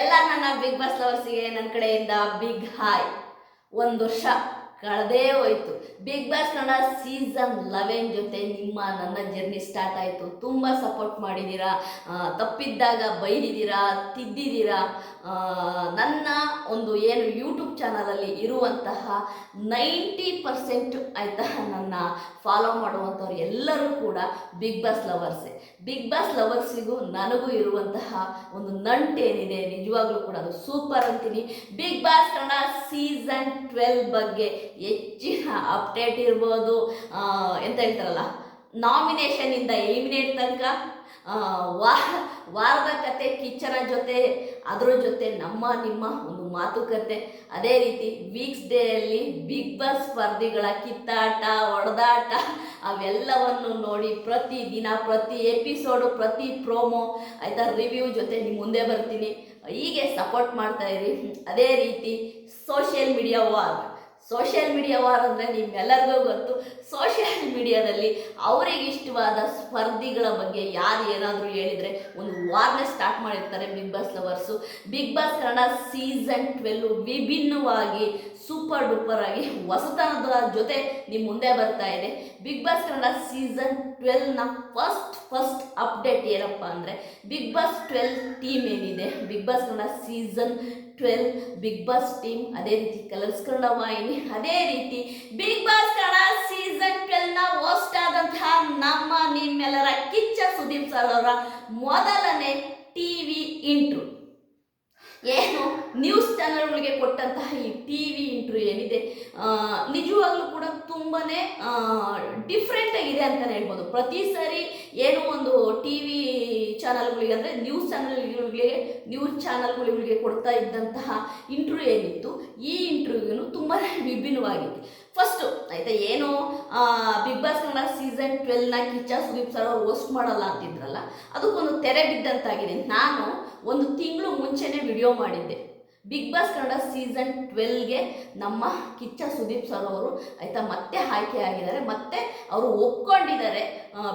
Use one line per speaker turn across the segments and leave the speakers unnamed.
ಎಲ್ಲ ನನ್ನ big boss ಲವರ್ಸಿಗೆ ನನ್ನ ಕಡೆಯಿಂದ ಬಿಗ್ ಹಾಯ್ ಒಂದು ವರ್ಷ. ಕಳೆದೇ ಹೋಯ್ತು. Bigg Boss Kannada season eleven ಜೊತೆ ನಿಮ್ಮ ನನ್ನ ಜರ್ನಿ ಸ್ಟಾರ್ಟ್ ಆಯಿತು. ತುಂಬ ಸಪೋರ್ಟ್ ಮಾಡಿದ್ದೀರಾ ತಪ್ಪಿದ್ದಾಗ ಬೈದಿದ್ದೀರಾ ತಿದ್ದಿದ್ದೀರಾ ನನ್ನ ಒಂದು ಏನು ಯೂಟ್ಯೂಬ್ ಚಾನಲಲ್ಲಿ ಇರುವಂತಹ ನೈಂಟಿ ಪರ್ಸೆಂಟ್ ಆಯಿತಾ ನನ್ನ ಫಾಲೋ ಮಾಡುವಂಥವ್ರು ಎಲ್ಲರೂ ಕೂಡ ಬಿಗ್ ಬಾಸ್ ಲವರ್ಸೇ. ಬಿಗ್ ಬಾಸ್ ಲವರ್ಸಿಗೂ ನನಗೂ ಇರುವಂತಹ ಒಂದು ನಂಟೇನಿದೆ ನಿಜವಾಗ್ಲೂ ಕೂಡ ಅದು ಸೂಪರ್ ಅಂತೀನಿ. Bigg Boss Kannada season twelve ಬಗ್ಗೆ ಹೆಚ್ಚಿನ ಅಪ್ಡೇಟ್ ಇರ್ಬೋದು. ಎಂತ ಹೇಳ್ತಾರಲ್ಲ? ನಾಮಿನೇಷನಿಂದ ಎಲಿಮಿನೇಟ್ ತನಕ ವಾರದ ಕತೆ ಕಿಚ್ಚನ ಜೊತೆ, ಅದರ ಜೊತೆ ನಮ್ಮ, ನಿಮ್ಮ ಒಂದು ಮಾತುಕತೆ. ಅದೇ ರೀತಿ ವೀಕ್ಸ್ ಡೇಯಲ್ಲಿ ಬಿಗ್ ಬಾಸ್ ಸ್ಪರ್ಧಿಗಳ ಕಿತ್ತಾಟ, ಒಡೆದಾಟ, ಅವೆಲ್ಲವನ್ನು ನೋಡಿ ಪ್ರತಿ ದಿನ ಪ್ರತಿ ಎಪಿಸೋಡು ಪ್ರತಿ ಪ್ರೋಮೋ ಆಯಿತಾ ರಿವ್ಯೂ ಜೊತೆ ನಿಮ್ಮ ಮುಂದೆ ಬರ್ತೀನಿ. ಹೀಗೆ ಸಪೋರ್ಟ್ ಮಾಡ್ತಾ ಇರಿ. ಅದೇ ರೀತಿ social media war social media war ಅಂದರೆ ನಿಮ್ಮೆಲ್ಲರಿಗೂ ಗೊತ್ತು. ಸೋಷಿಯಲ್ ಮೀಡಿಯಾದಲ್ಲಿ ಅವರಿಗೆ ಇಷ್ಟವಾದ ಸ್ಪರ್ಧಿಗಳ ಬಗ್ಗೆ ಯಾರು ಏನಾದರೂ ಹೇಳಿದರೆ ಒಂದು ವಾರ್ನೆ ಸ್ಟಾರ್ಟ್ ಮಾಡಿರ್ತಾರೆ Bigg Boss lovers Bigg Boss Kannada season twelve ವಿಭಿನ್ನವಾಗಿ ಸೂಪರ್ ಡೂಪರ್ ಆಗಿ ಹೊಸತನದ ಜೊತೆ ನಿಮ್ಮ ಮುಂದೆ ಬರ್ತಾ ಇದೆ. ಬಿಗ್ ಬಾಸ್ ಕನ್ನಡ ಸೀಸನ್ ಟ್ವೆಲ್ನ ಫಸ್ಟ್ ಫಸ್ಟ್ ಅಪ್ಡೇಟ್ ಏನಪ್ಪ ಅಂದರೆ ಬಿಗ್ ಬಾಸ್ ಟ್ವೆಲ್ ಟೀಮ್ ಏನಿದೆ. Bigg Boss Kannada season twelve Bigg Boss team ಅದೇ ರೀತಿ ಕಲರ್ಸ್ ಕನ್ನಡ ವಾಹಿನಿ ಅದೇ ರೀತಿ ಬಿಗ್ ಬಾಸ್ ಕನ್ನಡ ಸೀಸನ್ ಟ್ವೆಲ್ನ ಹೋಸ್ಟ್ ಆದಂತಹ ನಮ್ಮ ನಿಮ್ಮೆಲ್ಲರ ಕಿಚ್ಚ ಸುದೀಪ್ ಸರ್ ಅವರ ಮೊದಲನೇ ಟಿ ವಿ ಇಂಟ್ರು ಏನು ನ್ಯೂಸ್ ಚಾನಲ್ಗಳಿಗೆ ಕೊಟ್ಟಂತಹ ಈ ಟಿ ವಿ ಇಂಟರ್ವ್ಯೂ ಏನಿದೆ ನಿಜವಾಗ್ಲೂ ಕೂಡ ತುಂಬಾ ಡಿಫ್ರೆಂಟ್ ಆಗಿದೆ ಅಂತಲೇ ಹೇಳ್ಬೋದು. ಪ್ರತಿ ಸಾರಿ ಏನೋ ಒಂದು ಟಿ ವಿ ಚಾನಲ್ಗಳಿಗೆ ಅಂದರೆ ನ್ಯೂಸ್ ಚಾನಲ್ಗಳಿಗೆ ನ್ಯೂಸ್ ಚಾನಲ್ಗಳಿಗೆ ಕೊಡ್ತಾ ಇದ್ದಂತಹ ಇಂಟರ್ವ್ಯೂ ಏನಿತ್ತು, ಈ ಇಂಟರ್ವ್ಯೂನು ತುಂಬಾ ವಿಭಿನ್ನವಾಗಿದೆ. ಫಸ್ಟು ಆಯಿತಾ, ಏನು ಬಿಗ್ ಬಾಸ್ ಕನ್ನಡ ಸೀಸನ್ ಟ್ವೆಲ್ನ ಕಿಚ್ಚ ಸುದೀಪ್ ಸರ್ ಅವರು ಹೋಸ್ಟ್ ಮಾಡಲ್ಲ ಅಂತಿದ್ರಲ್ಲ, ಅದಕ್ಕೊಂದು ತೆರೆ ಬಿದ್ದಂತಾಗಿದೆ. ನಾನು ಒಂದು ತಿಂಗಳು ಮುಂಚೆನೇ ವಿಡಿಯೋ ಮಾಡಿದ್ದೆ. ಬಿಗ್ ಬಾಸ್ ಕನ್ನಡ ಸೀಸನ್ ಟ್ವೆಲ್ಗೆ ನಮ್ಮ ಕಿಚ್ಚ ಸುದೀಪ್ ಸರ್ ಅವರು, ಆಯಿತಾ, ಮತ್ತೆ ಆಯ್ಕೆ ಆಗಿದ್ದಾರೆ. ಮತ್ತೆ ಅವರು ಒಪ್ಕೊಂಡಿದ್ದಾರೆ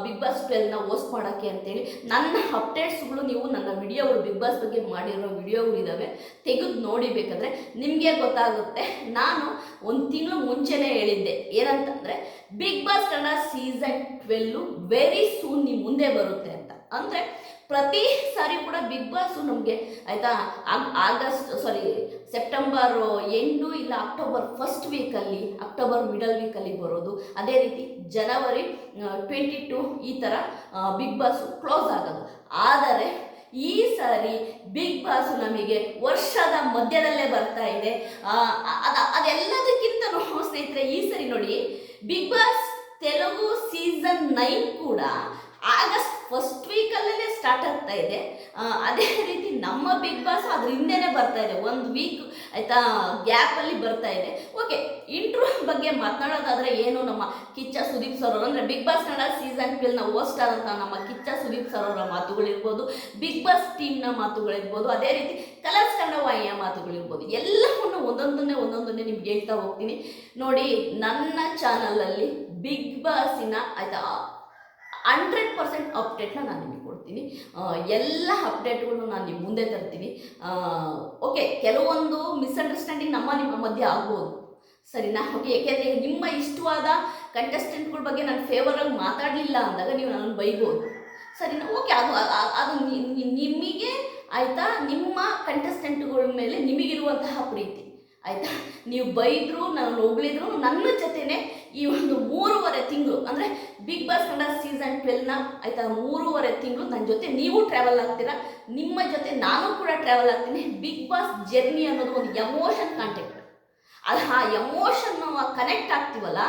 ಬಿಗ್ ಬಾಸ್ ಟ್ವೆಲ್ನ ಓಸ್ಟ್ ಮಾಡೋಕ್ಕೆ ಅಂತೇಳಿ ನನ್ನ ಅಪ್ಡೇಟ್ಸ್ಗಳು ನೀವು ನನ್ನ ವಿಡಿಯೋಗಳು ಬಿಗ್ ಬಾಸ್ ಬಗ್ಗೆ ಮಾಡಿರೋ ವಿಡಿಯೋಗಳಿದ್ದಾವೆ ತೆಗೆದು ನೋಡಿಬೇಕಾದ್ರೆ ನಿಮಗೆ ಗೊತ್ತಾಗುತ್ತೆ. ನಾನು ಒಂದು ತಿಂಗಳು ಮುಂಚೆನೇ ಹೇಳಿದ್ದೆ. ಏನಂತಂದರೆ Bigg Boss Kannada season twelve very soon ನಿಮ್ಮ ಮುಂದೆ ಬರುತ್ತೆ ಅಂತ. ಅಂದರೆ ಪ್ರತಿ ಸಾರಿ ಕೂಡ ಬಿಗ್ ಬಾಸು ನಮಗೆ, ಆಯಿತಾ ಆಗಸ್ಟ್ ಸಾರಿ ಸೆಪ್ಟೆಂಬರ್ ಎಂಟು ಇಲ್ಲ ಅಕ್ಟೋಬರ್ ಫಸ್ಟ್ ವೀಕಲ್ಲಿ ಅಕ್ಟೋಬರ್ ಮಿಡಲ್ ವೀಕಲ್ಲಿ ಬರೋದು. ಅದೇ ರೀತಿ ಜನವರಿ ಟ್ವೆಂಟಿ ಟು ಈ ಥರ ಬಿಗ್ ಬಾಸ್ ಕ್ಲೋಸ್ ಆಗೋದು. ಆದರೆ ಈ ಸಾರಿ ಬಿಗ್ ಬಾಸ್ ನಮಗೆ ವರ್ಷದ ಮಧ್ಯದಲ್ಲೇ ಬರ್ತಾ ಇದೆ. ಅದ ಅದೆಲ್ಲದಕ್ಕಿಂತಲೂ ಸ್ನೇಹಿತರೆ, ಈ ಸರಿ ನೋಡಿ Bigg Boss Telugu season nine ಕೂಡ ಆಗಸ್ಟ್ ಫಸ್ಟ್ ವೀಕಲ್ಲೇ ಸ್ಟಾರ್ಟ್ ಆಗ್ತಾ ಇದೆ. ಅದೇ ರೀತಿ ನಮ್ಮ ಬಿಗ್ ಬಾಸ್ ಅದ್ರ ಹಿಂದೆನೇ ಬರ್ತಾ ಇದೆ. ಒಂದು ವೀಕ್ ಆಯಿತಾ ಗ್ಯಾಪಲ್ಲಿ ಬರ್ತಾ ಇದೆ. ಓಕೆ ಇಂಟ್ರೋ ಬಗ್ಗೆ ಮಾತನಾಡೋದಾದರೆ ಏನು ನಮ್ಮ ಕಿಚ್ಚ ಸುದೀಪ್ ಸರ್ ಅವರು? ಅಂದರೆ ಬಿಗ್ ಬಾಸ್ ಕನ್ನಡ ಸೀಸನ್ ಟ್ವೆಲ್ನ ಹೋಸ್ಟ್ ಆದಂಥ ನಮ್ಮ ಕಿಚ್ಚ ಸುದೀಪ್ ಸರ್ ಅವರ ಮಾತುಗಳಿರ್ಬೋದು ಬಿಗ್ ಬಾಸ್ ಟೀಮ್ನ ಮಾತುಗಳಿರ್ಬೋದು, ಅದೇ ರೀತಿ ಕಲರ್ಸ್ ಕನ್ನಡ ವಾಹಿನಿಯ ಮಾತುಗಳಿರ್ಬೋದು, ಎಲ್ಲವನ್ನು ಒಂದೊಂದನ್ನೇ ಒಂದೊಂದನ್ನೇ ನಿಮ್ಗೆ ಹೇಳ್ತಾ ಹೋಗ್ತೀನಿ. ನೋಡಿ, ನನ್ನ ಚಾನಲಲ್ಲಿ ಬಿಗ್ ಬಾಸಿನ ಆಯಿತಾ ಹಂಡ್ರೆಡ್ ಪರ್ಸೆಂಟ್ ಅಪ್ಡೇಟ್ನ ನಾನು ನಿಮಗೆ ಕೊಡ್ತೀನಿ. ಎಲ್ಲ ಅಪ್ಡೇಟ್ಗಳನ್ನು ನಾನು ನಿಮ್ಮ ಮುಂದೆ ತರ್ತೀನಿ. ಓಕೆ, ಕೆಲವೊಂದು ಮಿಸ್ಅಂಡರ್ಸ್ಟ್ಯಾಂಡಿಂಗ್ ನಮ್ಮ ನಿಮ್ಮ ಮಧ್ಯೆ ಆಗ್ಬೋದು. ಸರಿನಾ? ಓಕೆ ಏಕೆಂದರೆ ನಿಮ್ಮ ಇಷ್ಟವಾದ ಕಂಟೆಸ್ಟೆಂಟ್ಗಳ ಬಗ್ಗೆ ನಾನು ಫೇವರಾಗಿ ಮಾತಾಡಲಿಲ್ಲ ಅಂದಾಗ ನೀವು ನನ್ನ ಬೈಬೋದು. ಸರಿನಾ? ಓಕೆ, ಅದು ಅದು ನಿಮಗೆ, ಆಯಿತಾ? ನಿಮ್ಮ ಕಂಟೆಸ್ಟೆಂಟ್ಗಳ ಮೇಲೆ ನಿಮಗಿರುವಂತಹ ಪ್ರೀತಿ. ಆಯಿತಾ? ನೀವು ಬೈದ್ರು, ನಾನು ಹೊಗಳಿದ್ರು, ನನ್ನ ಜೊತೆನೆ ಈ ಒಂದು ಮೂರುವರೆ ತಿಂಗಳು, ಅಂದರೆ ಬಿಗ್ ಬಾಸ್ ಕನ್ನಡ ಸೀಸನ್ ಟ್ವೆಲ್ನ ಆಯಿತಾ ಮೂರುವರೆ ತಿಂಗಳು ನನ್ನ ಜೊತೆ ನೀವು ಟ್ರಾವೆಲ್ ಆಗ್ತೀರಾ? ನಿಮ್ಮ ಜೊತೆ ನಾನು ಕೂಡ ಟ್ರಾವೆಲ್ ಆಗ್ತೀನಿ. ಬಿಗ್ ಬಾಸ್ ಜರ್ನಿ ಅನ್ನೋದು ಒಂದು ಎಮೋಷನ್ ಕಾಂಟೆಕ್ಟ್ ಅದು ಆ ಎಮೋಷನ್ ಕನೆಕ್ಟ್ ಆಗ್ತೀವಲ್ಲ.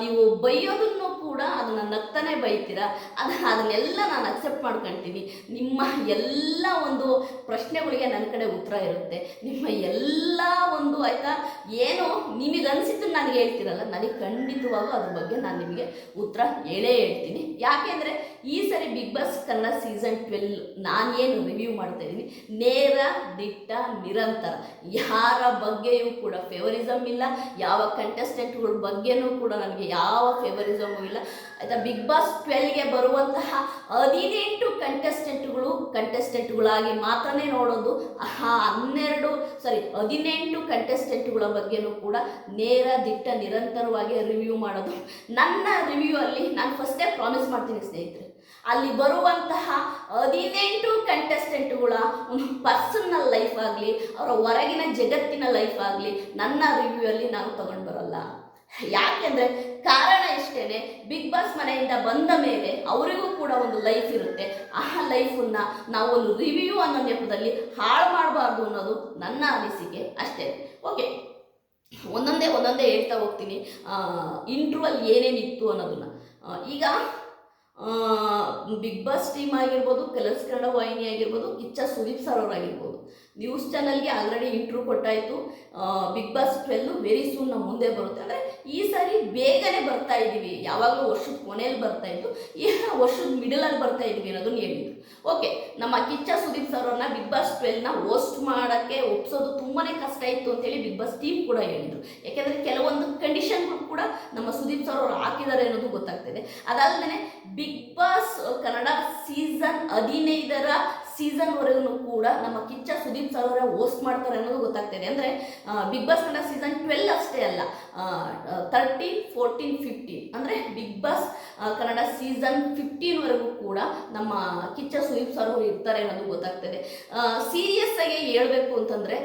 ನೀವು ಬೈಯೋದನ್ನು ಕೂಡ ಅದನ್ನ ನಗ್ತಾನೆ ಬೈತೀರ? ಅದ, ಅದನ್ನೆಲ್ಲ ನಾನು ಅಕ್ಸೆಪ್ಟ್ ಮಾಡ್ಕೊಳ್ತೀನಿ ನಿಮ್ಮ ಎಲ್ಲ ಒಂದು ಪ್ರಶ್ನೆಗಳಿಗೆ ನನ್ನ ಕಡೆ ಉತ್ತರ ಇರುತ್ತೆ. ನಿಮ್ಮ ಎಲ್ಲ ಒಂದು ಆಯಿತಾ? ಏನು ನಿಮಗೆ ಅನಿಸಿದ್ದನ್ನು ನನಗೆ ಹೇಳ್ತೀರಲ್ಲ ನನಗೆ ಖಂಡಿತವಾಗೂ ಅದ್ರ ಬಗ್ಗೆ ನಾನು ನಿಮಗೆ ಉತ್ತರ ಹೇಳೇ ಹೇಳ್ತೀನಿ. ಯಾಕೆಂದರೆ ಈ ಸರಿ Bigg Boss Kannada season twelve ನಾನೇನು ರಿವ್ಯೂ ಮಾಡ್ತಾ ಇದ್ದೀನಿ. ನೇರ, ದಿಟ್ಟ, ನಿರಂತರ. ಯಾರ ಬಗ್ಗೆಯೂ ಕೂಡ ಫೇವರಿಸಮ್ ಇಲ್ಲ. ಯಾವ ಕಂಟೆಸ್ಟೆಂಟ್ಗಳ ಬಗ್ಗೆನೂ ಕೂಡ ನನಗೆ ಯಾವ ಫೇವರಿಸಮು ಇಲ್ಲ. ಆಯಿತಾ ಬಿಗ್ ಬಾಸ್ ಟ್ವೆಲ್ಗೆ ಬರುವಂತಹ ಹದಿನೆಂಟು ಕಂಟೆಸ್ಟೆಂಟ್ಗಳು ಕಂಟೆಸ್ಟೆಂಟ್ಗಳಾಗಿ ಮಾತ್ರನೇ ನೋಡೋದು ಆ ಹನ್ನೆರಡು ಸಾರಿ ಹದಿನೆಂಟು ಕಂಟೆಸ್ಟೆಂಟ್ಗಳ ಬಗ್ಗೆನೂ ಕೂಡ ನೇರ, ದಿಟ್ಟ, ನಿರಂತರವಾಗಿ ರಿವ್ಯೂ ಮಾಡೋದು. ನನ್ನ ರಿವ್ಯೂ ಅಲ್ಲಿ ನಾನು ಫಸ್ಟೇ ಪ್ರಾಮಿಸ್ ಮಾಡ್ತೀನಿ ಸ್ನೇಹಿತರೆ. ಅಲ್ಲಿ ಬರುವಂತಹ ಹದಿನೆಂಟು ಕಂಟೆಸ್ಟೆಂಟ್ಗಳ ಒಂದು ಪರ್ಸನಲ್ ಲೈಫ್ ಆಗಲಿ, ಅವರ ಹೊರಗಿನ ಜಗತ್ತಿನ ಲೈಫ್ ಆಗಲಿ, ನನ್ನ ರಿವ್ಯೂ ಅಲ್ಲಿ ನಾನು ತಗೊಂಡು ಬರೋಲ್ಲ. ಯಾಕೆಂದ್ರೆ ಕಾರಣ ಇಷ್ಟೇನೆ ಬಿಗ್ ಬಾಸ್ ಮನೆಯಿಂದ ಬಂದ ಮೇಲೆ ಅವರಿಗೂ ಕೂಡ ಒಂದು ಲೈಫ್ ಇರುತ್ತೆ. ಆ ಲೈಫನ್ನ ನಾವು ಒಂದು ರಿವ್ಯೂ ಅನ್ನೋ ನೆಪದಲ್ಲಿ ಹಾಳು ಮಾಡಬಾರ್ದು ಅನ್ನೋದು ನನ್ನ ಅನಿಸಿಕೆ ಅಷ್ಟೇ. ಓಕೆ ಒಂದೊಂದೇ ಒಂದೊಂದೇ ಹೇಳ್ತಾ ಹೋಗ್ತೀನಿ. ಇಂಟ್ರುವಲ್ ಏನೇನಿತ್ತು ಅನ್ನೋದನ್ನ. ಈಗ ಬಿಗ್ ಬಾಸ್ ಟೀಮ್ ಆಗಿರ್ಬೋದು ಕಲರ್ಸ್ ಕನ್ನಡ ವಾಹಿನಿ ಆಗಿರ್ಬೋದು ಕಿಚ್ಚ ಸುದೀಪ್ ಸರ್ ಅವರಾಗಿರ್ಬೋದು. ನ್ಯೂಸ್ ಚಾನಲ್ಗೆ already intro ಕೊಟ್ಟಾಯಿತು. Bigg Boss twelve very soon ನಮ್ಮ ಮುಂದೆ ಬರುತ್ತೆ. ಅಂದರೆ ಈ ಸಾರಿ ಬೇಗನೆ ಬರ್ತಾ ಇದ್ದೀವಿ. ಯಾವಾಗಲೂ ವರ್ಷದ ಕೊನೆಯಲ್ಲಿ ಬರ್ತಾ ಇದ್ದು ಈಗ ವರ್ಷದ ಮಿಡಲಲ್ಲಿ ಬರ್ತಾ ಇದ್ದೀವಿ ಅನ್ನೋದನ್ನ ಹೇಳಿದ್ರು ಓಕೆ, ನಮ್ಮ ಕಿಚ್ಚ ಸುದೀಪ್ ಸರ್ ಅವ್ರನ್ನ ಬಿಗ್ ಬಾಸ್ ಟ್ವೆಲ್ನ ಹೋಸ್ಟ್ ಮಾಡೋಕ್ಕೆ ಒಪ್ಸೋದು ತುಂಬಾ ಕಷ್ಟ ಇತ್ತು ಅಂತೇಳಿ ಬಿಗ್ ಬಾಸ್ ಟೀಮ್ ಕೂಡ ಹೇಳಿದರು. ಯಾಕೆಂದರೆ ಕೆಲವೊಂದು ಕಂಡೀಷನ್ಗಳು ಕೂಡ ನಮ್ಮ ಸುದೀಪ್ ಸರ್ ಅವರು ಹಾಕಿದ್ದಾರೆ ಅನ್ನೋದು ಗೊತ್ತಾಗ್ತಿದೆ. ಅದಲ್ಲದೆ ಬಿಗ್ ಬಾಸ್ ಕನ್ನಡ ಸೀಸನ್ ಹದಿನೈದರ ಸೀಸನ್ವರೆಗೂ ಕೂಡ ನಮ್ಮ ಕಿಚ್ಚ ಸುದೀಪ್ ಸರ್ ಅವರ ಹೋಸ್ಟ್ ಮಾಡ್ತಾರೆ ಅನ್ನೋದು ಗೊತ್ತಾಗ್ತಿದೆ. ಅಂದರೆ Bigg Boss Kannada season twelve ಅಷ್ಟೇ ಅಲ್ಲ ತರ್ಟೀನ್ ಫೋರ್ಟೀನ್ ಫಿಫ್ಟೀನ್ ಅಂದರೆ ಬಿಗ್ ಬಾಸ್ ಕನ್ನಡ ಸೀಸನ್ ಫಿಫ್ಟೀನ್ವರೆಗೂ ಕೂಡ ನಮ್ಮ ಕಿಚ್ಚ ಸುದೀಪ್ ಸರ್ ಅವರು ಇರ್ತಾರೆ ಅನ್ನೋದು ಗೊತ್ತಾಗ್ತದೆ. ಸೀರಿಯಸ್ ಆಗಿ ಹೇಳಬೇಕು ಅಂತಂದರೆ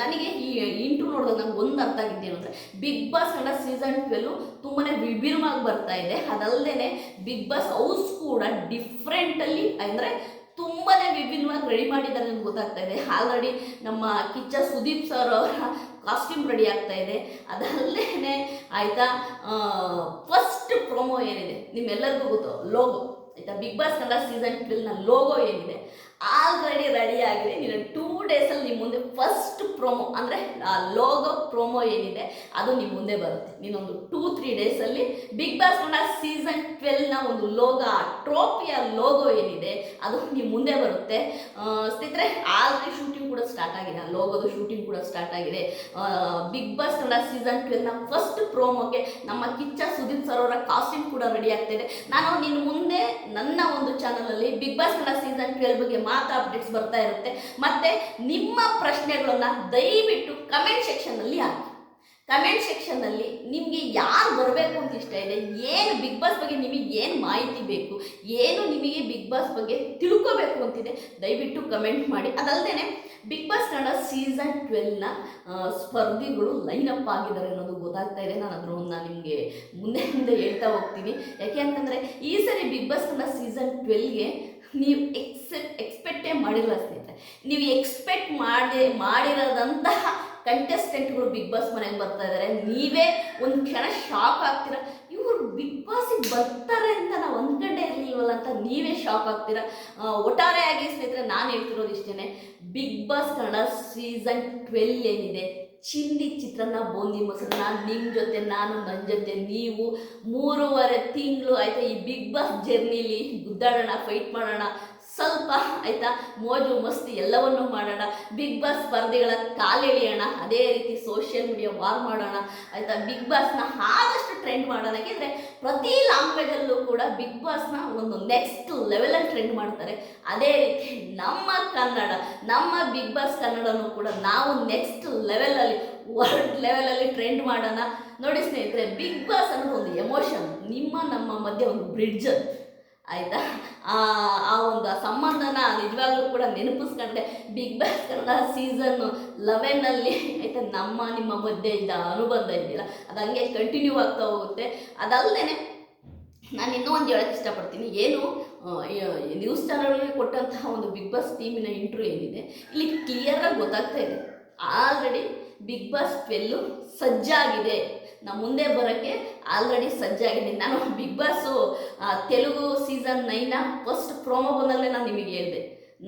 ನನಗೆ ಈ ಇಂಟ್ರೂ ನೋಡಿದಾಗ ನಂಗೆ ಒಂದು ಅರ್ಥ ಆಗಿದ್ದೇನು ಅಂದರೆ Bigg Boss Kannada season twelve ತುಂಬಾ ವಿಭಿನ್ನವಾಗಿ ಬರ್ತಾ ಇದೆ. ಅದಲ್ಲದೆ ಬಿಗ್ ಬಾಸ್ ಹೌಸ್ ಕೂಡ ಡಿಫ್ರೆಂಟಲ್ಲಿ ಅಂದರೆ ತುಂಬಾ ವಿಭಿನ್ನವಾಗಿ ರೆಡಿ ಮಾಡಿದ್ದಾರೆ ಅಂತ ಗೊತ್ತಾಗ್ತಾ ಇದೆ. ಆಲ್ರೆಡಿ ನಮ್ಮ ಕಿಚ್ಚ ಸುದೀಪ್ ಸರ್ ಅವರ ಕಾಸ್ಟ್ಯೂಮ್ ರೆಡಿ ಆಗ್ತಾ ಇದೆ. ಅದಲ್ಲೇ ಆಯಿತಾ ಫಸ್ಟ್ ಪ್ರೊಮೋ ಏನಿದೆ? ನಿಮ್ಮೆಲ್ಲರಿಗೂ ಗೊತ್ತು ಲೋಗೋ ಆಯಿತಾ? ಬಿಗ್ ಬಾಸ್ ಕನ್ನಡ ಸೀಸನ್ ಟ್ವೆಲ್ನ ಲೋಗೋ ಏನಿದೆ? ಆಲ್ರೆಡಿ ರೆಡಿ ಆಗಿದೆ. ನೀನು ಟೂ ಡೇಸಲ್ಲಿ ನಿಮ್ಮ ಮುಂದೆ ಫಸ್ಟ್ ಪ್ರೊಮೋ ಅಂದರೆ ಲೋಗೋ ಪ್ರೊಮೋ ಏನಿದೆ, ಅದು ನಿಮ್ಮ ಮುಂದೆ ಬರುತ್ತೆ. ನೀನೊಂದು ಟೂ ತ್ರೀ ಡೇಸಲ್ಲಿ ಬಿಗ್ ಬಾಸ್ ಕನ್ನಡ ಸೀಸನ್ ಟ್ವೆಲ್ನ ಒಂದು ಲೋಗೋ ಟ್ರೋಫಿಯ ಲೋಗೋ ಏನಿದೆ, ಅದು ನಿಮ್ಮ ಮುಂದೆ ಬರುತ್ತೆ. ಸ್ನೇಹಿತರೆ, ಆಲ್ರೆಡಿ ಶೂಟಿಂಗ್ ಕೂಡ ಸ್ಟಾರ್ಟ್ ಆಗಿದೆ. ಆ ಲೋಗೋದು ಶೂಟಿಂಗ್ ಕೂಡ ಸ್ಟಾರ್ಟ್ ಆಗಿದೆ. ಬಿಗ್ ಬಾಸ್ ಕನ್ನಡ ಸೀಸನ್ ಟ್ವೆಲ್ನ ಫಸ್ಟ್ ಪ್ರೋಮೋಗೆ ನಮ್ಮ ಕಿಚ್ಚ ಸುದೀಪ್ ಸರ್ ಅವರ ಕಾಸ್ಟ್ಯೂಮ್ ಕೂಡ ರೆಡಿ ಆಗ್ತಾ ಇದೆ. ನಾನು ನಿನ್ನ ಮುಂದೆ ನನ್ನ ಒಂದು ಚಾನಲಲ್ಲಿ Bigg Boss Kannada season twelve ಬಗ್ಗೆ ಮಾತ್ರ ಅಪ್ಡೇಟ್ಸ್ ಬರ್ತಾ ಇರುತ್ತೆ. ಮತ್ತೆ ನಿಮ್ಮ ಪ್ರಶ್ನೆಗಳನ್ನ ದಯವಿಟ್ಟು ಕಮೆಂಟ್ ಸೆಕ್ಷನ್ನಲ್ಲಿ ಹಾಕಿ. ಕಮೆಂಟ್ ಸೆಕ್ಷನ್ನಲ್ಲಿ ನಿಮಗೆ ಯಾರು ಬರಬೇಕು ಅಂತ ಇಷ್ಟ ಇದೆ, ಏನು ಬಿಗ್ ಬಾಸ್ ಬಗ್ಗೆ ನಿಮಗೆ ಏನು ಮಾಹಿತಿ ಬೇಕು, ಏನು ನಿಮಗೆ ಬಿಗ್ ಬಾಸ್ ಬಗ್ಗೆ ತಿಳ್ಕೋಬೇಕು ಅಂತಿದೆ, ದಯವಿಟ್ಟು ಕಮೆಂಟ್ ಮಾಡಿ. ಅದಲ್ಲದೆ ಬಿಗ್ ಬಾಸ್ ಕನ್ನಡ ಸೀಸನ್ ಟ್ವೆಲ್ನ ಸ್ಪರ್ಧಿಗಳು ಲೈನ್ ಅಪ್ ಆಗಿದ್ದಾರೆ ಅನ್ನೋದು ಗೊತ್ತಾಗ್ತಾ ಇದೆ. ನಾನು ಅದನ್ನ ನಿಮಗೆ ಮುಂದೆ ಮುಂದೆ ಹೇಳ್ತಾ ಹೋಗ್ತೀನಿ. ಯಾಕೆ ಅಂತಂದರೆ ಈ ಸರಿ ಬಿಗ್ ಬಾಸ್ ಕನ್ನಡ ಸೀಸನ್ ಟ್ವೆಲ್ಗೆ ನೀವು ಎಕ್ಸೆಪ್ಟ್ ಎಕ್ಸ್ಪೆಕ್ಟೇ ಮಾಡಿರಲ್ಲ ಸ್ನೇಹಿತರೆ ನೀವು ಎಕ್ಸ್ಪೆಕ್ಟ್ ಮಾಡಿ ಮಾಡಿರೋದಂತಹ ಕಂಟೆಸ್ಟೆಂಟ್ಗಳು ಬಿಗ್ ಬಾಸ್ ಮನೆಗೆ ಬರ್ತಾ ಇದ್ದಾರೆ ನೀವೇ ಒಂದು ಕ್ಷಣ ಶಾಕ್ ಆಗ್ತೀರಾ? ಇವರು ಬಿಗ್ ಬಾಸಿಗೆ ಬರ್ತಾರೆ ಅಂತ ನಾವು ಗಂಟೆ ಇರಲಿಲ್ವಲ್ಲ ಅಂತ ನೀವೇ ಶಾಕ್ ಆಗ್ತೀರಾ? ಒಟ್ಟಾರೆ ಒಟ್ಟಾರೆಯಾಗಿ ಸ್ನೇಹಿತರೆ, ನಾನು ಹೇಳ್ತಿರೋದು ಇಷ್ಟೇ Bigg Boss Kannada season twelve ಏನಿದೆ? ಚಿಲ್ಲಿ ಚಿತ್ರಾನ್ನ ಬೂಂದಿ ಮೊಸರನ್ನ ನಿಮ್ಮ ಜೊತೆ, ನಾನು ನನ್ನ ಜೊತೆ, ನೀವು ಮೂರುವರೆ ತಿಂಗಳು ಆಯಿತು ಈ ಬಿಗ್ ಬಾಸ್ ಜರ್ನಿಲಿ ಗುದ್ದಾಡೋಣ, ಫೈಟ್ ಮಾಡೋಣ ಸ್ವಲ್ಪ ಆಯಿತಾ? ಮೋಜು, ಮಸ್ತಿ ಎಲ್ಲವನ್ನೂ ಮಾಡೋಣ. ಬಿಗ್ ಬಾಸ್ ಸ್ಪರ್ಧೆಗಳ ಕಾಲೆಳೆಯೋಣ ಅದೇ ರೀತಿ ಸೋಷಿಯಲ್ ಮೀಡಿಯಾ ವಾರ್ ಮಾಡೋಣ. ಆಯಿತಾ? ಬಿಗ್ ಬಾಸ್ನ ಆದಷ್ಟು ಟ್ರೆಂಡ್ ಮಾಡೋಣ. ಯಾಕೆಂದರೆ ಪ್ರತಿ ಲ್ಯಾಂಗ್ವೇಜಲ್ಲೂ ಕೂಡ ಬಿಗ್ ಬಾಸ್ನ ಒಂದು ನೆಕ್ಸ್ಟ್ ಲೆವೆಲಲ್ಲಿ ಟ್ರೆಂಡ್ ಮಾಡ್ತಾರೆ. ಅದೇ ರೀತಿ ನಮ್ಮ ಕನ್ನಡ, ನಮ್ಮ ಬಿಗ್ ಬಾಸ್ ಕನ್ನಡನೂ ಕೂಡ ನಾವು ನೆಕ್ಸ್ಟ್ ಲೆವೆಲಲ್ಲಿ ವರ್ಲ್ಡ್ ಲೆವೆಲಲ್ಲಿ ಟ್ರೆಂಡ್ ಮಾಡೋಣ. ನೋಡಿ ಸ್ನೇಹಿತರೆ ಬಿಗ್ ಬಾಸ್ ಅನ್ನೋದು ಒಂದು ಎಮೋಷನ್ ನಿಮ್ಮ, ನಮ್ಮ ಮಧ್ಯೆ ಒಂದು ಬ್ರಿಡ್ಜ್ ಆಯಿತಾ? ಆ ಆ ಒಂದು ಸಂಬಂಧನ ನಿಜವಾಗ್ಲೂ ಕೂಡ ನೆನಪಿಸ್ಕೊಂಡ್ರೆ ಬಿಗ್ ಬಾಸ್ ಕನ್ನಡ ಸೀಸನ್ನು ಲೆವೆನಲ್ಲಿ ಆಯಿತಾ ನಮ್ಮ, ನಿಮ್ಮ ಮಧ್ಯೆ ಇದ್ದ ಅನುಬಂಧ ಇದೆಯಲ್ಲ ಅದು ಹಂಗೆ ಕಂಟಿನ್ಯೂ ಆಗ್ತಾ ಹೋಗುತ್ತೆ. ಅದಲ್ಲದೆ ನಾನು ಇನ್ನೂ ಒಂದು ಹೇಳಕ್ಕೆ ಇಷ್ಟಪಡ್ತೀನಿ. ಏನು ನ್ಯೂಸ್ ಚಾನಲ್ಗೆ ಕೊಟ್ಟಂತಹ ಒಂದು ಬಿಗ್ ಬಾಸ್ ಟೀಮಿನ ಇಂಟ್ರ್ಯೂ ಏನಿದೆ, ಇಲ್ಲಿ ಕ್ಲಿಯರಾಗಿ ಗೊತ್ತಾಗ್ತಾ ಇದೆ. ಆಲ್ರೆಡಿ ಬಿಗ್ ಬಾಸ್ ಟ್ವೆಲ್ಲು ಸಜ್ಜಾಗಿದೆ. ನಮ್ಮ ಮುಂದೆ ಬರೋಕ್ಕೆ ಆಲ್ರೆಡಿ ಸಜ್ಜಾಗಿದ್ದೀನಿ ನಾನು Bigg Boss Telugu season nine first promo ಬಂದಲ್ಲೇ ನಾನು ನಿಮಗೆ ಹೇಳಿದೆ.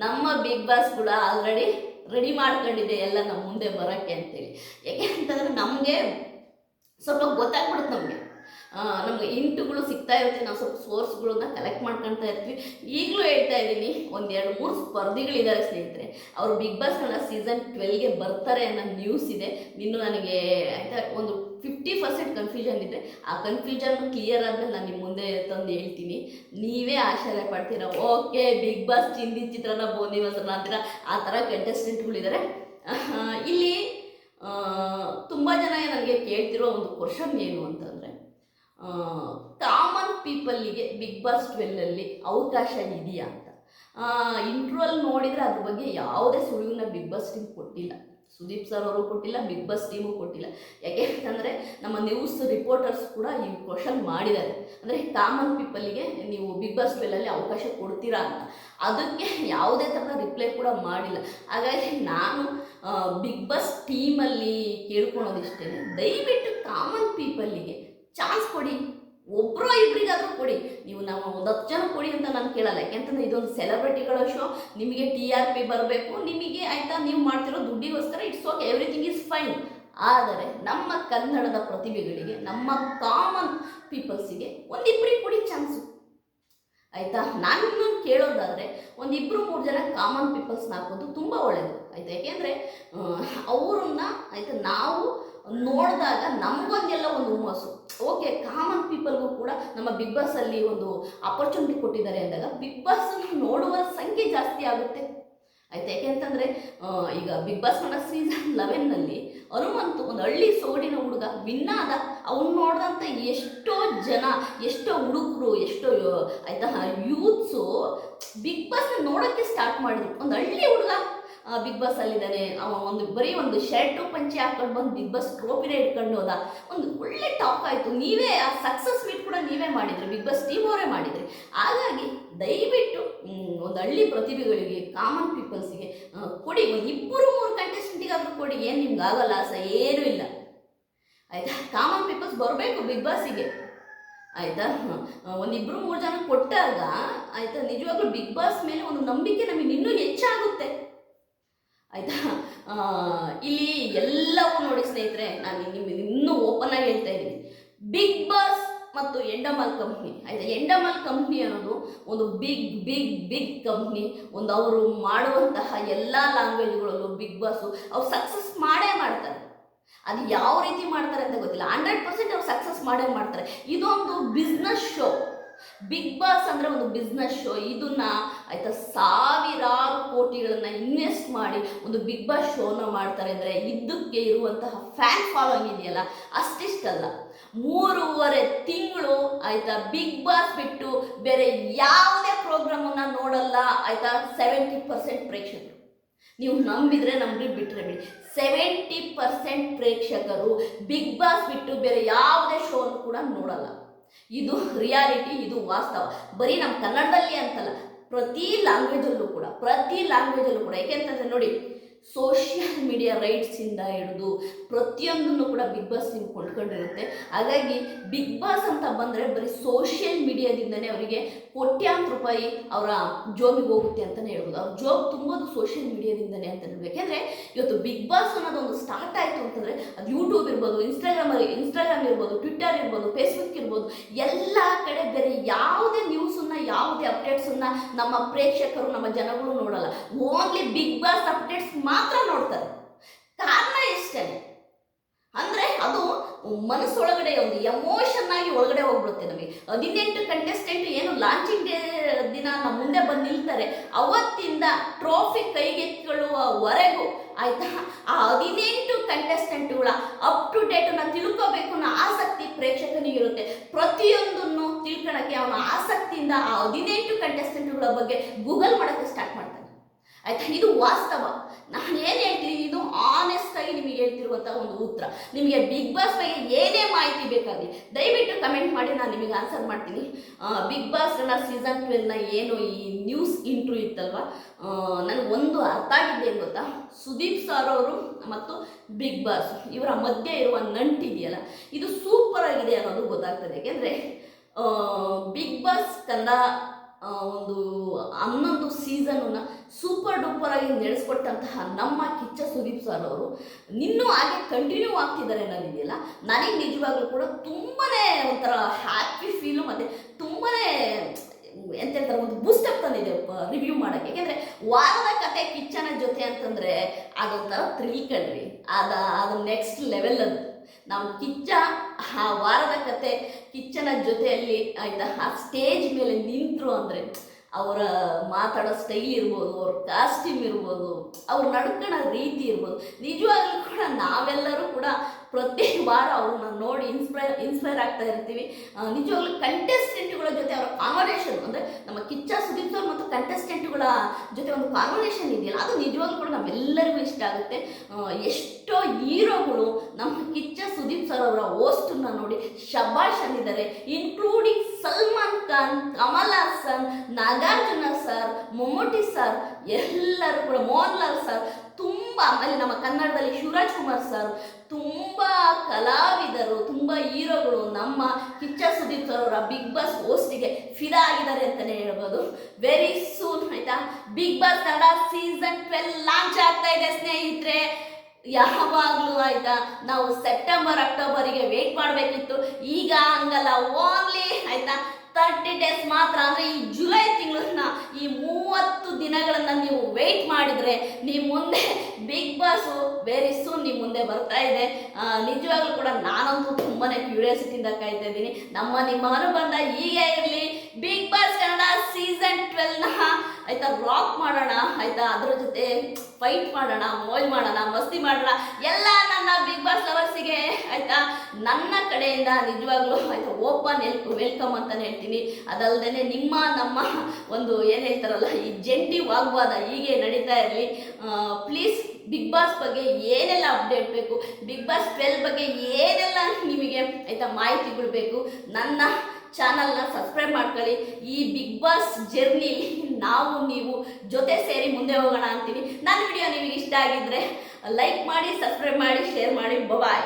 ನಮ್ಮ ಬಿಗ್ ಬಾಸ್ ಕೂಡ ಆಲ್ರೆಡಿ ರೆಡಿ ಮಾಡ್ಕೊಂಡಿದೆ ಎಲ್ಲ ನಮ್ಮ ಮುಂದೆ ಬರೋಕ್ಕೆ ಅಂತೇಳಿ. ಯಾಕೆ ಅಂತಂದರೆ ನಮಗೆ ಸ್ವಲ್ಪ ಗೊತ್ತಾಗ್ಬಿಡುತ್ತೆ ನಮಗೆ. ನಮಗೆ ಇಂಟುಗಳು ಸಿಗ್ತಾ ಇರುತ್ತೆ, ನಾವು ಸ್ವಲ್ಪ ಸೋರ್ಸ್ಗಳನ್ನ ಕಲೆಕ್ಟ್ ಮಾಡ್ಕೊಳ್ತಾ ಇರ್ತೀವಿ. ಈಗಲೂ ಹೇಳ್ತಾ ಇದ್ದೀನಿ, ಒಂದು ಎರಡು ಮೂರು ಸ್ಪರ್ಧಿಗಳಿದ್ದಾರೆ ಸ್ನೇಹಿತರೆ. ಅವರು ಬಿಗ್ ಬಾಸ್ ಕನ್ನಡ ಸೀಸನ್ ಟ್ವೆಲ್ಗೆ ಬರ್ತಾರೆ ಅನ್ನೋ ನ್ಯೂಸ್ ಇದೆ. ಇನ್ನು ನನಗೆ, ಆಯ್ತಾ, ಒಂದು ಫಿಫ್ಟಿ ಪರ್ಸೆಂಟ್ ಕನ್ಫ್ಯೂಷನ್ ಇದೆ. ಆ ಕನ್ಫ್ಯೂಷನ್ ಕ್ಲಿಯರ್ ಆದ್ಮೇಲೆ ನಾನು ನಿಮ್ಮ ಮುಂದೆ ತಂದು ಹೇಳ್ತೀನಿ. ನೀವೇ ಆಶ್ಚರ್ಯ ಪಡ್ತೀರ? ಓಕೆ, ಬಿಗ್ ಬಾಸ್ ಚಿಂದಿ ಚಿತ್ರನ, ಬೋನಿ ವಸನ ಅಂತೀರ? ಆ ಥರ ಕಂಟೆಸ್ಟೆಂಟ್ಗಳಿದ್ದಾರೆ ಇಲ್ಲಿ ತುಂಬ ಜನ ನನಗೆ ಕೇಳ್ತಿರೋ ಒಂದು ಕ್ವಶನ್ ಏನು ಅಂತಂದರೆ ಕಾಮನ್ ಪೀಪಲ್ಲಿಗೆ ಬಿಗ್ ಬಾಸ್ ಟ್ವೆಲ್ಲಲ್ಲಿ ಅವಕಾಶ ಇದೆಯಾ ಅಂತ. ಇಂಟ್ರೋಲ್ ನೋಡಿದರೆ ಅದ್ರ ಬಗ್ಗೆ ಯಾವುದೇ ಸುಳಿವನ್ನ ಬಿಗ್ ಬಾಸ್ ಟೀಮ್ ಕೊಟ್ಟಿಲ್ಲ. ಸುದೀಪ್ ಸರ್ ಅವರು ಕೊಟ್ಟಿಲ್ಲ ಬಿಗ್ ಬಾಸ್ ಟೀಮು ಕೊಟ್ಟಿಲ್ಲ. ಯಾಕೆ ಅಂತಂದರೆ ನಮ್ಮ ನ್ಯೂಸ್ ರಿಪೋರ್ಟರ್ಸ್ ಕೂಡ ಈ ಕ್ವಶನ್ ಮಾಡಿದ್ದಾರೆ. ಅಂದರೆ ಕಾಮನ್ ಪೀಪಲ್ಗೆ ನೀವು ಬಿಗ್ ಬಾಸ್ ಟ್ವೆಲ್ಲಲ್ಲಿ ಅವಕಾಶ ಕೊಡ್ತೀರಾ ಅಂತ. ಅದಕ್ಕೆ ಯಾವುದೇ ಥರದ ರಿಪ್ಲೈ ಕೂಡ ಮಾಡಿಲ್ಲ. ಹಾಗಾಗಿ ನಾನು ಬಿಗ್ ಬಾಸ್ ಟೀಮಲ್ಲಿ ಕೇಳ್ಕೊಳೋದಿಷ್ಟೇ ದಯವಿಟ್ಟು ಕಾಮನ್ ಪೀಪಲ್ಲಿಗೆ ಚಾನ್ಸ್ ಕೊಡಿ. ಒಬ್ಬರೋ ಇಬ್ಬರಿಗಾದರೂ ಕೊಡಿ. ನೀವು ನಾವು ಒಂದು ಹತ್ತು ಜನ ಕೊಡಿ ಅಂತ ನಾನು ಕೇಳಲ್ಲ. ಯಾಕೆಂತಂದ್ರೆ ಇದೊಂದು ಸೆಲೆಬ್ರಿಟಿಗಳ ಶೋ ನಿಮಗೆ ಟಿ ಆರ್ ಪಿ ಬರಬೇಕು. ನಿಮಗೆ ಆಯಿತಾ ನೀವು ಮಾಡ್ತಿರೋ ದುಡ್ಡಿಗೋಸ್ಕರ it's okay everything is fine ಆದರೆ ನಮ್ಮ ಕನ್ನಡದ ಪ್ರತಿಭೆಗಳಿಗೆ, ನಮ್ಮ ಕಾಮನ್ ಪೀಪಲ್ಸಿಗೆ ಒಂದಿಬ್ಬರಿಗೆ ಕೊಡಿ ಚಾನ್ಸು ಆಯಿತಾ? ನಾನು ಕೇಳೋದಾದರೆ ಒಂದಿಬ್ಬರು ಮೂರು ಜನ ಕಾಮನ್ ಪೀಪಲ್ಸ್ನ ಹಾಕೋದು ತುಂಬ ಒಳ್ಳೆಯದು ಆಯಿತಾ? ಯಾಕೆಂದರೆ ಅವ್ರನ್ನ, ಆಯಿತಾ, ನಾವು ನೋಡಿದಾಗ ನಮಗೊಂದೆಲ್ಲ ಒಂದು ಹುಮ್ಮಸ್ಸು. ಓಕೆ ಕಾಮನ್ ಪೀಪಲ್ಗೂ ಕೂಡ ನಮ್ಮ ಬಿಗ್ ಬಾಸಲ್ಲಿ ಒಂದು ಅಪರ್ಚುನಿಟಿ ಕೊಟ್ಟಿದ್ದಾರೆ ಅಂದಾಗ ಬಿಗ್ ಬಾಸ್ ನೋಡುವ ಸಂಖ್ಯೆ ಜಾಸ್ತಿ ಆಗುತ್ತೆ. ಆಯ್ತಾ? ಯಾಕೆಂತಂದರೆ ಈಗ ಬಿಗ್ ಬಾಸ್ ಮಾಡೋ ಸೀಸನ್ ಲೆವೆನ್ನಲ್ಲಿ ಹನುಮಂತು ಒಂದು ಹಳ್ಳಿ ಸೋಡಿನ ಹುಡುಗ ಭಿನ್ನಾದ ಅವ್ನು ನೋಡಿದಂಥ ಎಷ್ಟೋ ಜನ, ಎಷ್ಟೋ ಹುಡುಗರು, ಎಷ್ಟೋ, ಆಯ್ತಾ? ಯೂತ್ಸು ಬಿಗ್ ಬಾಸ್ನ ನೋಡೋಕ್ಕೆ ಸ್ಟಾರ್ಟ್ ಮಾಡಿದ್ರು. ಒಂದು ಹಳ್ಳಿ ಹುಡುಗ. ಬಿಗ್ ಬಾಸ್ ಅಲ್ಲಿದ್ದಾನೆ. ಒಂದು ಬರೀ ಒಂದು ಶರ್ಟು ಪಂಚೆ ಹಾಕೊಂಡು ಬಂದು ಬಿಗ್ ಬಾಸ್ ಟ್ರೋಫಿನೇ ಇಟ್ಕೊಂಡು ಹೋದ. ಒಂದು ಒಳ್ಳೆ ಟಾಕ್ ಆಯಿತು. ನೀವೇ ಆ ಸಕ್ಸಸ್ ಮೀಟ್ ಕೂಡ ನೀವೇ ಮಾಡಿದ್ರಿ. ಬಿಗ್ ಬಾಸ್ ಟೀಮ್ ಅವರೇ ಮಾಡಿದ್ರಿ. ಹಾಗಾಗಿ ದಯವಿಟ್ಟು ಒಂದು ಹಳ್ಳಿ ಪ್ರತಿಭೆಗಳಿಗೆ ಕಾಮನ್ ಪೀಪಲ್ಸ್ಗೆ ಕೊಡಿ. ಒಂದು ಇಬ್ಬರು ಮೂರು ಕಂಟೆಸ್ಟೆಂಟಿಗಾದರೂ ಕೊಡಿ. ಏನು ನಿಮ್ಗೆ ಆಗೋಲ್ಲ. ಆಸೆ ಏನೂ ಇಲ್ಲ. ಆಯಿತಾ? ಕಾಮನ್ ಪೀಪಲ್ಸ್ ಬರಬೇಕು ಬಿಗ್ ಬಾಸಿಗೆ ಆಯಿತಾ? ಒಂದಿಬ್ಬರು ಮೂರು ಜನ ಕೊಟ್ಟಾಗ, ಆಯಿತಾ, ನಿಜವಾಗ್ಲೂ ಬಿಗ್ ಬಾಸ್ ಮೇಲೆ ಒಂದು ನಂಬಿಕೆ ನಮಗೆ ಇನ್ನೂ ಹೆಚ್ಚಾಗುತ್ತೆ. ಆಯಿತಾ? ಇಲ್ಲಿ ಎಲ್ಲವೂ ನೋಡಿ ಸ್ನೇಹಿತರೆ, ನಾನು ನಿಮಗೆ ಇನ್ನೂ ಓಪನ್ ಆಗಿ ಹೇಳ್ತಾ ಇದ್ದೀನಿ. ಬಿಗ್ ಬಾಸ್ ಮತ್ತು ಎಂಡಮಾಲ್ ಕಂಪ್ನಿ ಆಯಿತಾ? ಎಂಡಮಾಲ್ ಕಂಪ್ನಿ ಅನ್ನೋದು ಒಂದು ಬಿಗ್ ಬಿಗ್ ಬಿಗ್ ಕಂಪ್ನಿ ಒಂದು ಅವರು ಮಾಡುವಂತಹ ಎಲ್ಲ ಲ್ಯಾಂಗ್ವೇಜ್ಗಳಲ್ಲೂ ಬಿಗ್ ಬಾಸು ಅವ್ರು ಸಕ್ಸಸ್ ಮಾಡೇ ಮಾಡ್ತಾರೆ. ಅದು ಯಾವ ರೀತಿ ಮಾಡ್ತಾರೆ ಅಂತ ಗೊತ್ತಿಲ್ಲ. ಹಂಡ್ರೆಡ್ ಪರ್ಸೆಂಟ್ ಅವ್ರು ಸಕ್ಸಸ್ ಮಾಡೇ ಮಾಡ್ತಾರೆ. ಇದೊಂದು ಬಿಸ್ನೆಸ್ ಶೋ ಬಿಗ್ ಬಾಸ್ ಅಂದರೆ ಒಂದು ಬಿಸ್ನೆಸ್ ಶೋ ಇದನ್ನ ಆಯಿತಾ ಸಾವಿರಾರು ಕೋಟಿಗಳನ್ನು ಇನ್ವೆಸ್ಟ್ ಮಾಡಿ ಒಂದು ಬಿಗ್ ಬಾಸ್ ಶೋನ ಮಾಡ್ತಾರೆ. ಅಂದರೆ ಇದಕ್ಕೆ ಇರುವಂತಹ ಫ್ಯಾನ್ ಫಾಲೋಯಿಂಗ್ ಇದೆಯಲ್ಲ, ಅಷ್ಟಿಷ್ಟಲ್ಲ. ಮೂರುವರೆ ತಿಂಗಳು ಆಯಿತಾ ಬಿಗ್ ಬಾಸ್ ಬಿಟ್ಟು ಬೇರೆ ಯಾವುದೇ ಪ್ರೋಗ್ರಾಮನ್ನು ನೋಡಲ್ಲ. ಆಯಿತಾ ಸೆವೆಂಟಿ ಪರ್ಸೆಂಟ್ ಪ್ರೇಕ್ಷಕರು. ನೀವು ನಂಬಿದರೆ ನಂಬಿ ಬಿಟ್ಟರೆ ಬಿಡಿ. ಸೆವೆಂಟಿ ಪರ್ಸೆಂಟ್ ಪ್ರೇಕ್ಷಕರು ಬಿಗ್ ಬಾಸ್ ಬಿಟ್ಟು ಬೇರೆ ಯಾವುದೇ ಶೋನು ಕೂಡ ನೋಡಲ್ಲ. ಇದು ರಿಯಾಲಿಟಿ ಇದು ವಾಸ್ತವ. ಬರೀ ನಮ್ಮ ಕನ್ನಡದಲ್ಲಿ ಅಂತಲ್ಲ, ಪ್ರತಿ ಲ್ಯಾಂಗ್ವೇಜಲ್ಲೂ ಕೂಡ, ಪ್ರತಿ ಲ್ಯಾಂಗ್ವೇಜಲ್ಲೂ ಕೂಡ, ಏಕೆಂತಂದ್ರೆ ನೋಡಿ ಸೋಷಿಯಲ್ ಮೀಡಿಯಾ ರೈಟ್ಸಿಂದ ಹಿಡಿದು ಪ್ರತಿಯೊಂದನ್ನು ಕೂಡ ಬಿಗ್ ಬಾಸ್ ನಿಮ್ಗೆ ಕೊಂಡ್ಕೊಂಡಿರುತ್ತೆ. ಹಾಗಾಗಿ ಬಿಗ್ ಬಾಸ್ ಅಂತ ಬಂದರೆ ಬರೀ ಸೋಷಿಯಲ್ ಮೀಡಿಯಾದಿಂದನೇ ಅವರಿಗೆ ಕೋಟ್ಯಾಂತರ ರೂಪಾಯಿ ಅವರ ಜೋಬಿಗೆ ಹೋಗುತ್ತೆ ಅಂತಲೇ ಹೇಳ್ಬೋದು. ಅವ್ರ ಜಾಬ್ ತುಂಬೋದು ಸೋಷಿಯಲ್ ಮೀಡಿಯಾದಿಂದನೇ ಅಂತ ಹೇಳ್ಬೇಕು ಯಾಕೆಂದರೆ ಇವತ್ತು ಬಿಗ್ ಬಾಸ್ ಅನ್ನೋದು ಒಂದು ಸ್ಟಾರ್ಟ್ ಆಯಿತು ಅಂತಂದರೆ ಅದು ಯೂಟ್ಯೂಬ್ ಇರ್ಬೋದು ಇನ್ಸ್ಟಾಗ್ರಾಮ್ ಇನ್ಸ್ಟಾಗ್ರಾಮ್ ಇರ್ಬೋದು ಟ್ವಿಟ್ಟರ್ ಇರ್ಬೋದು ಫೇಸ್ಬುಕ್ ಇರ್ಬೋದು, ಎಲ್ಲ ಕಡೆ ಬೇರೆ ಯಾವುದೇ ನ್ಯೂಸನ್ನು ಯಾವುದೇ ಅಪ್ಡೇಟ್ಸನ್ನು ನಮ್ಮ ಪ್ರೇಕ್ಷಕರು, ನಮ್ಮ ಜನಗಳು ನೋಡಲ್ಲ. ಓನ್ಲಿ ಬಿಗ್ ಬಾಸ್ ಅಪ್ಡೇಟ್ಸ್ ಮಾತ್ರ ನೋಡ್ತಾರೆ. ಕಾರಣ ಇಷ್ಟೇ ಅಂದರೆ ಅದು ಮನಸ್ಸೊಳಗಡೆ ಒಂದು ಎಮೋಷನ್ ಆಗಿ ಒಳಗಡೆ ಹೋಗ್ಬಿಡುತ್ತೆ ನಮಗೆ. ಹದಿನೆಂಟು ಕಂಟೆಸ್ಟೆಂಟ್ ಏನು ಲಾಂಚಿಂಗ್ ಡೇ ದಿನ ನಮ್ಮ ಮುಂದೆ ಬಂದು ನಿಲ್ತಾರೆ. ಅವತ್ತಿಂದ ಟ್ರೋಫಿ ಕೈಗೆತ್ತಿಕೊಳ್ಳುವವರೆಗೂ ಆಯ್ತಾ? ಆ ಹದಿನೆಂಟು ಕಂಟೆಸ್ಟೆಂಟ್ಗಳ ಅಪ್ ಟು ಡೇಟನ್ನು ತಿಳ್ಕೋಬೇಕು ಅನ್ನೋ ಆಸಕ್ತಿ ಪ್ರೇಕ್ಷಕನಿಗಿರುತ್ತೆ ಪ್ರತಿಯೊಂದನ್ನು ತಿಳ್ಕೊಳಕ್ಕೆ ಅವನ ಆಸಕ್ತಿಯಿಂದ ಆ ಹದಿನೆಂಟು ಕಂಟೆಸ್ಟೆಂಟ್ಗಳ ಬಗ್ಗೆ ಗೂಗಲ್ ಮಾಡೋಕ್ಕೆ ಸ್ಟಾರ್ಟ್ ಮಾಡ್ತಾನೆ ಆಯ್ತಾ? ಇದು ವಾಸ್ತವ. ನಾನು ಏನು ಹೇಳ್ತೀನಿ? ಇದು ಆನೆಸ್ಟ್ ಆಗಿ ನಿಮಗೆ ಹೇಳ್ತಿರುವಂಥ ಒಂದು ಉತ್ತರ. ನಿಮಗೆ ಬಿಗ್ ಬಾಸ್ ಬಗ್ಗೆ ಏನೇ ಮಾಹಿತಿ ಬೇಕಾಗಲಿ ದಯವಿಟ್ಟು ಕಮೆಂಟ್ ಮಾಡಿ ನಾನು ನಿಮಗೆ ಆನ್ಸರ್ ಮಾಡ್ತೀನಿ. ಬಿಗ್ ಬಾಸ್ನ ಸೀಸನ್ ಟ್ವೆಲ್ನ ಏನು ಈ ನ್ಯೂಸ್ ಇಂಟ್ರೂ ಇತ್ತಲ್ವ? ನನಗೆ ಒಂದು ಅರ್ಥ ಆಗಿದೆ ಏನು ಗೊತ್ತಾ? ಸುದೀಪ್ ಸರ್ ಅವರು ಮತ್ತು ಬಿಗ್ ಬಾಸ್ ಇವರ ಮಧ್ಯೆ ಇರುವ ನಂಟಿದೆಯಲ್ಲ ಇದು ಸೂಪರ್ ಆಗಿದೆ ಅನ್ನೋದು ಗೊತ್ತಾಗ್ತದೆ. ಯಾಕೆಂದರೆ ಬಿಗ್ ಬಾಸ್ ಆ, ಒಂದು ಹನ್ನೊಂದು ಸೀಸನನ್ನ ಸೂಪರ್ ಡೂಪರ್ ಆಗಿ ನಡೆಸ್ಕೊಟ್ಟಂತಹ ನಮ್ಮ ಕಿಚ್ಚ ಸುದೀಪ್ ಸರ್ ಅವರು ನಿನ್ನೂ ಹಾಗೆ ಕಂಟಿನ್ಯೂ ಆಗ್ತಿದ್ದಾರೆ ಅನ್ನೋದಿದೆಯಲ್ಲ? ನನಗೆ ನಿಜವಾಗ್ಲೂ ಕೂಡ ತುಂಬಾ ಒಂಥರ ಹ್ಯಾಪಿ ಫೀಲು ಮತ್ತು ತುಂಬಾ ಎಂತ ಹೇಳ್ತಾರೆ, ಒಂದು ಬೂಸ್ಟಪ್ ತಂದಿದೆ ರಿವ್ಯೂ ಮಾಡೋಕ್ಕೆ. ಯಾಕೆಂದರೆ ವಾರದ ಕತೆ ಕಿಚ್ಚನ ಜೊತೆ ಅಂತಂದರೆ ಅದೊಂಥರ ಥ್ರಿಲ್ ಕಣ್ರಿ. ಅದ, ಅದು ನೆಕ್ಸ್ಟ್ ಲೆವೆಲ್ ಅದು. ನಾವು ಕಿಚ್ಚ, ಆ ವಾರದ ಕತೆ ಕಿಚ್ಚನ ಜೊತೆಯಲ್ಲಿ ಆಯ್ತಾ ಆ ಸ್ಟೇಜ್ ಮೇಲೆ ನಿಂತರು ಅಂದರೆ ಅವರ ಮಾತಾಡೋ ಸ್ಟೈಲ್ ಇರ್ಬೋದು, ಅವ್ರ ಕಾಸ್ಟ್ಯೂಮ್ ಇರ್ಬೋದು, ಅವ್ರು ನಡ್ಕೊಳ್ಳೋ ರೀತಿ ಇರ್ಬೋದು. ನಿಜವಾಗ್ಲೂ ಕೂಡ ನಾವೆಲ್ಲರೂ ಕೂಡ ಪ್ರತಿ ವಾರ ಅವ್ರನ್ನ ನೋಡಿ ಇನ್ಸ್ಪೈರ್ ಇನ್ಸ್ಪೈರ್ ಆಗ್ತಾ ಇರ್ತೀವಿ. ನಿಜವಾಗ್ಲೂ ಕಂಟೆಸ್ಟೆಂಟ್ಗಳ ಜೊತೆ ಅವರ ಕಾಂಬಿನೇಷನ್ ಅಂದರೆ ನಮ್ಮ ಕಿಚ್ಚ ಸುದೀಪ್ ಸರ್ ಮತ್ತು ಕಂಟೆಸ್ಟೆಂಟ್ಗಳ ಜೊತೆ ಒಂದು ಕಾಂಬಿನೇಷನ್ ಇದೆಯಲ್ಲ, ಅದು ನಿಜವಾಗ್ಲೂ ಕೂಡ ನಮ್ಮೆಲ್ಲರಿಗೂ ಇಷ್ಟ ಆಗುತ್ತೆ. ಎಷ್ಟೋ ಹೀರೋಗಳು ನಮ್ಮ ಕಿಚ್ಚ ಸುದೀಪ್ ಸರ್ ಅವರ ಹೋಸ್ಟನ್ನ ನೋಡಿ ಶಬಾಷ್ ಅಂದಿದ್ದಾರೆ including Salman Khan, Kamal Haasan, Nagarjuna sir Mammootty sir ಎಲ್ಲರೂ ಕೂಡ ಮೋಹನ್ಲಾಲ್ ಸರ್ ತುಂಬ, ಅಲ್ಲಿ ನಮ್ಮ ಕನ್ನಡದಲ್ಲಿ ಶಿವರಾಜ್ ಕುಮಾರ್ ಸರ್ ತುಂಬ ಕಲಾವಿದರು, ತುಂಬ ಹೀರೋಗಳು ನಮ್ಮ ಕಿಚ್ಚ ಸುದೀಪ್ ಸರ್ ಅವರ ಬಿಗ್ ಬಾಸ್ ಹೋಸ್ಟಿಗೆ ಫಿದಾ ಆಗಿದ್ದಾರೆ ಅಂತಲೇ ಹೇಳ್ಬೋದು. ವೆರಿ ಸೂನ್ ಆಯಿತಾ? Bigg Boss Kannada season twelve launch ಆಗ್ತಾ ಇದೆ ಸ್ನೇಹಿತರೆ. ಯಾವಾಗಲೂ ಆಯಿತಾ? ನಾವು ಸೆಪ್ಟೆಂಬರ್ ಅಕ್ಟೋಬರಿಗೆ ವೇಟ್ ಮಾಡಬೇಕಿತ್ತು. ಈಗ ಹಂಗಲ್ಲ ಓನ್ಲಿ ಆಯ್ತಾ? ತರ್ಟಿ ಡೇಸ್ ಮಾತ್ರ, ಅಂದರೆ ಈ ಜುಲೈ ತಿಂಗಳನ್ನ ಈ ಮೂವತ್ತು ದಿನಗಳನ್ನು ನೀವು ವೆಯ್ಟ್ ಮಾಡಿದರೆ ನಿಮ್ಮ ಮುಂದೆ ಬಿಗ್ ಬಾಸು ವೆರಿ ಸೂನ್ ನಿಮ್ಮ ಮುಂದೆ ಬರ್ತಾ ಇದೆ. ನಿಜವಾಗ್ಲೂ ಕೂಡ ನಾನಂತೂ ತುಂಬಾ ಕ್ಯೂರಿಯಾಸಿಟಿಯಿಂದ ಕಾಯ್ತಾ ಇದ್ದೀನಿ. ನಮ್ಮ ನಿಮ್ಮ ಅನುಬಂಧ ಹೀಗೆ ಇರಲಿ. ಬಿಗ್ ಬಾಸ್ ಕನ್ನಡ ಸೀಸನ್ ಟ್ವೆಲ್ನ ಆಯ್ತಾ ರಾಕ್ ಮಾಡೋಣ, ಆಯ್ತಾ? ಅದ್ರ ಜೊತೆ ಫೈಟ್ ಮಾಡೋಣ ಮೋಜ್ ಮಾಡೋಣ, ಮಸ್ತಿ ಮಾಡೋಣ. ಎಲ್ಲ ನನ್ನ ಬಿಗ್ ಬಾಸ್ ಲವರ್ಸಿಗೆ ಆಯ್ತಾ? ನನ್ನ ಕಡೆಯಿಂದ ನಿಜವಾಗ್ಲೂ, ಆಯ್ತಾ ಓಪನ್ ಎಲ್ ವೆಲ್ಕಮ್ ಅಂತಾನೆ ಹೇಳ್ತೀನಿ. ಅದಲ್ಲದೆ ನಿಮ್ಮ, ನಮ್ಮ ಒಂದು ಏನು ಹೇಳ್ತಾರಲ್ಲ, ಈ ಜಂಟಿ ವಾಗ್ವಾದ ಹೀಗೆ ನಡೀತಾ ಇರಲಿ. ಪ್ಲೀಸ್ ಬಿಗ್ ಬಾಸ್ ಬಗ್ಗೆ ಏನೆಲ್ಲ ಅಪ್ಡೇಟ್ ಬೇಕು? ಬಿಗ್ ಬಾಸ್ ಟ್ವೆಲ್ ಬಗ್ಗೆ ಏನೆಲ್ಲ ನಿಮಗೆ, ಆಯ್ತಾ, ಮಾಹಿತಿಗಳು ಬೇಕು? ನನ್ನ ಚಾನಲ್ನ ಸಬ್ಸ್ಕ್ರೈಬ್ ಮಾಡ್ಕೊಳ್ಳಿ. ಈ ಬಿಗ್ ಬಾಸ್ ಜರ್ನಿ ನಾವು ನೀವು ಜೊತೆ ಸೇರಿ ಮುಂದೆ ಹೋಗೋಣ ಅಂತೀವಿ. ನನ್ನ ವಿಡಿಯೋ ನಿಮಗೆ ಇಷ್ಟ ಆಗಿದ್ದರೆ ಲೈಕ್ ಮಾಡಿ, ಸಬ್ಸ್ಕ್ರೈಬ್ ಮಾಡಿ, ಶೇರ್ ಮಾಡಿ. ಬಾಯ್